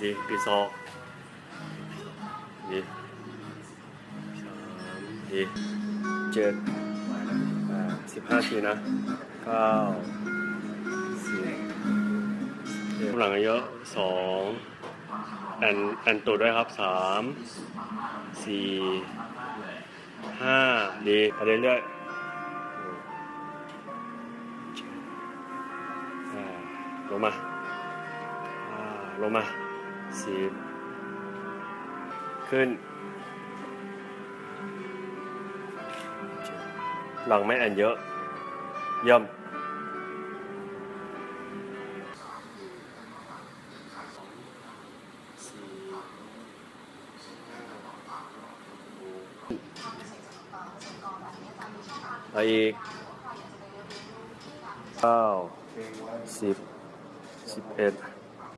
ดีปีศอกดีสามดีเจ็ดอ่าสิบห้าทีนะเก้าสิบเจ็ดกำลังเยอะสองแอนแอนตูดด้วยครับสามสี่ห้าดีไปเรื่อยๆลงมา ลงมาสิขึ้น หลังไม่แอนเยอะเย่ำไปอีกเก้าสิบสิบเอ็ด